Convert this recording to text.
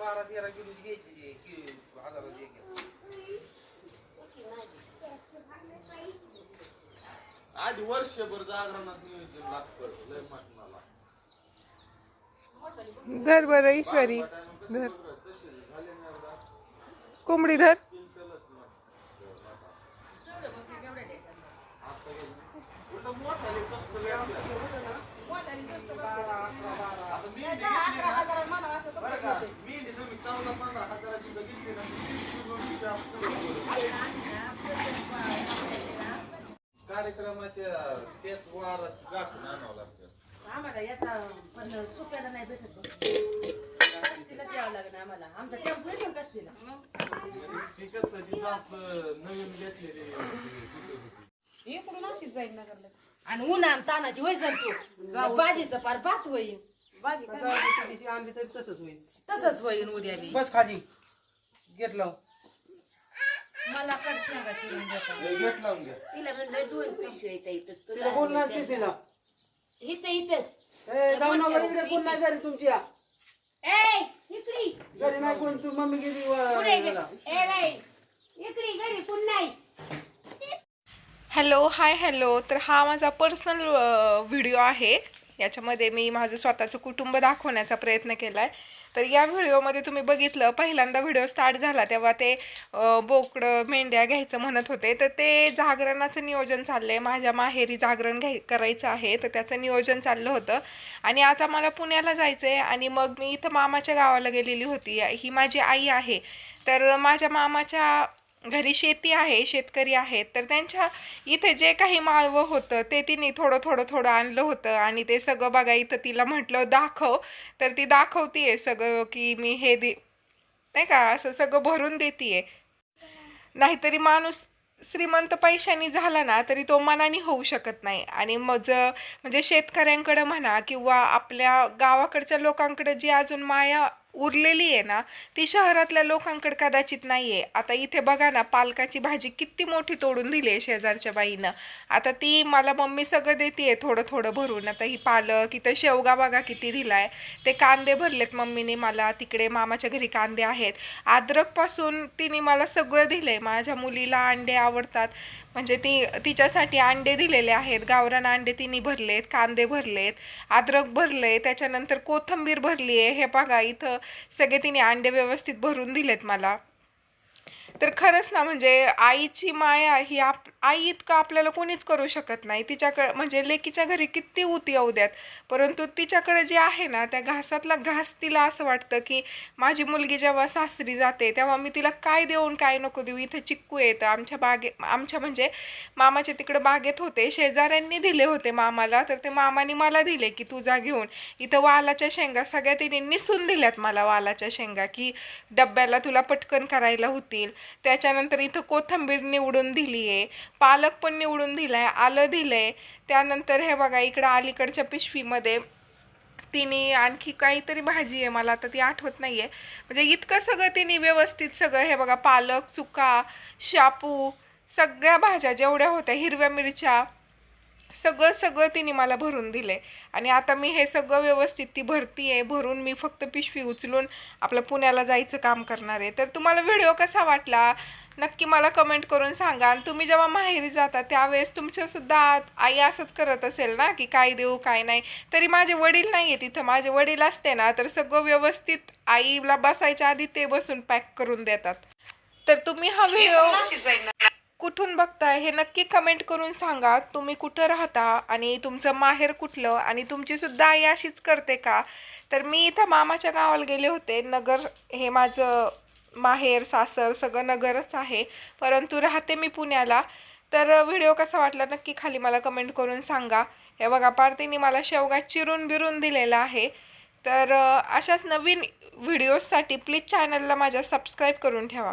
बारा तेरा किलोची घ्यायची की हजाराची एक घ्या. आधी वर्षभर जागरणात नियोजन लागतं लय मटणाला धर बरं ईश्वरी धर तसे झाले नाही एकदा. कोंबडी धर. आता. उलटं मोठाले स्वस्त. बारा अकरा बारा आता मेंढी घेतली ना, बरं का, मेंढी तुम्ही चौदा पंधरा हजाराची जर घेतली ना, ती तीस किलोची आपण कार्यक्रमाच्या तेच वारात गाठून आणावं लागतं. आम्हाला याचा पण सुप्याला नाही भेटत. बघ. यावं लागणार आम्हाला. आमचा टेम्पो पण कष्टीला. ती कसं ती जात नवीन घेतलेली होती. इकडून अशीच जाईल नगरला. आणि उन्हान तानाची होय सर तू भाजीचं पार भात होईल भाजी काय आणली तरी तसंच होईल. तसंच होईल उद्या बी. बस खाली. घेतलं मला कडशेंगा चिरून देता हे गेट लावून घ्या तिला म्हणलं दोन पिशव्या येतं इथं तिला तुला बोल ना तिला. इथं इथं. ए जाऊ नका इकडे कोण नाही घरी तुमच्या? ए इकडी. घरी नाही कोण तू मम्मी गेली व- पुढे गे. याला. ए बाई. इकडी घरी कोण नाही? Hello hi hello. तर हा माझा पर्सनल व्हिडिओ आहे. याच्यामध्ये मी माझं स्वतःचं कुटुंब दाखवण्याचा प्रयत्न केला आहे तर या व्हिडिओमध्ये तुम्ही बघितलं पहिल्यांदा व्हिडिओ स्टार्ट झाला तेव्हा ते बोकडं मेंढ्या घ्यायचं म्हणत होते. तर ते जागरणाचं नियोजन चाललं आहे माझ्या माहेरी जागरण घ्याय करायचं आहे. तर त्याचं नियोजन चाललं होतं. आणि आता मला पुण्याला जायचं आहे आणि मग मी इथं मामाच्या गावाला गेलेली होती. ही माझी आई आहे. तर माझ्या मामाच्या घरी शेती आहे शेतकरी आहेत तर त्यांच्या इथे जे काही माळवं होतं ते तिने थोडं थोडं थोडं आणलं होतं आणि ते सगळं बघा इथं तिला म्हटलं दाखव. तर ती दाखवतीये सगळं की मी हे दे नाही का असं सगळं भरून देतीये. नाहीतरी माणूस श्रीमंत पैशानी झाला ना तरी तो मनाने होऊ शकत नाही. आणि मज म्हणजे शेतकऱ्यांकडं म्हणा किंवा आपल्या गावाकडच्या लोकांकडे जी अजून माया उरलेली आहे ना ती शहरातल्या लोकांकडे कदाचित नाही आहे आता इथे बघा ना पालकाची भाजी किती मोठी तोडून दिली आहे शेजारच्या बाईनं. आता ती मला मम्मी सगळं देते थोडं थोडं भरून. आता ही पालक इथं शेवगा बघा किती दिलाय. ते कांदे भरलेत मम्मीने मला. तिकडे मामाच्या घरी कांदे आहेत. अद्रकपासून तिने मला सगळं दिलंय. माझ्या मुलीला अंडे आवडतात. म्हणजे ती तिच्यासाठी अंडे दिलेले आहेत. गावरान अंडे तिने भरलेत कांदे भरलेत. अद्रक भरले त्याच्यानंतर कोथंबीर भरली आहे हे बघा इथं सगळे तिने अंडे व्यवस्थित भरून दिलेत मला. तर खरंच ना म्हणजे आईची माया ही आप आई इतकं आपल्याला कोणीच करू शकत नाही. तिच्याकडे म्हणजे लेकीच्या घरी किती उती येऊ द्यात. परंतु तिच्याकडे जे आहे ना त्या घासातला घास तिला असं वाटतं की माझी मुलगी जेव्हा सासरी जाते तेव्हा मी तिला काय देऊन काय नको देऊ? इथं चिक्कू येतं. आमच्या बागे आमच्या म्हणजे मामाच्या तिकडे बागेत होते. शेजाऱ्यांनी दिले होते मामाला. तर ते मामाने मला दिले की तुझा घेऊन. इथं वालाच्या शेंगा सगळ्या तिने निसून दिल्यात मला वालाच्या शेंगा की डब्याला तुला पटकन करायला होतील. त्याच्यानंतर इथं कोथंबीर निवडून दिली आहे पालक पण निवडून दिलाय आलं दिलंय. त्यानंतर हे बघा इकडं अलीकडच्या पिशवीमध्ये तिने आणखी काहीतरी भाजी आहे मला आता ती आठवत नाही आहे म्हणजे इतकं सगळं तिने व्यवस्थित सगळं हे बघा पालक चुका शापू सगळ्या भाज्या जेवढ्या होत्या हिरव्या मिरच्या सगळं सगळं तिने मला भरून दिले आणि आता मी हे सगळं व्यवस्थित ती भरती आहे भरून मी फक्त पिशवी उचलून आपलं पुण्याला जायचं काम करणार आहे. तर तुम्हाला व्हिडिओ कसा वाटला? नक्की मला कमेंट करून सांगा. आणि तुम्ही जेव्हा माहेरी जाता त्यावेळेस तुमच्यासुद्धा आई असंच करत असेल ना की काय देऊ काय नाही. तरी माझे वडील नाही आहे तिथं. माझे वडील असते ना तर सगळं व्यवस्थित आईला बसायच्या आधी ते बसून पॅक करून देतात. तर तुम्ही हा व्हिडिओ कुठून बघताय हे नक्की कमेंट करून सांगा. तुम्ही कुठं राहता आणि तुमचं माहेर कुठलं आणि तुमची सुद्धा आई अशीच करते का? तर मी इथं मामाच्या गावाला गेले होते. नगर हे माझं माहेर सासर सगळं नगरच आहे. परंतु राहते मी पुण्याला. तर व्हिडिओ कसा वाटला नक्की खाली मला कमेंट करून सांगा. हे बघा पार्टीने मला शेवगा चिरून बिरून दिलेला आहे. तर अशाच नवीन व्हिडिओजसाठी प्लीज चॅनलला माझ्या सबस्क्राईब करून ठेवा.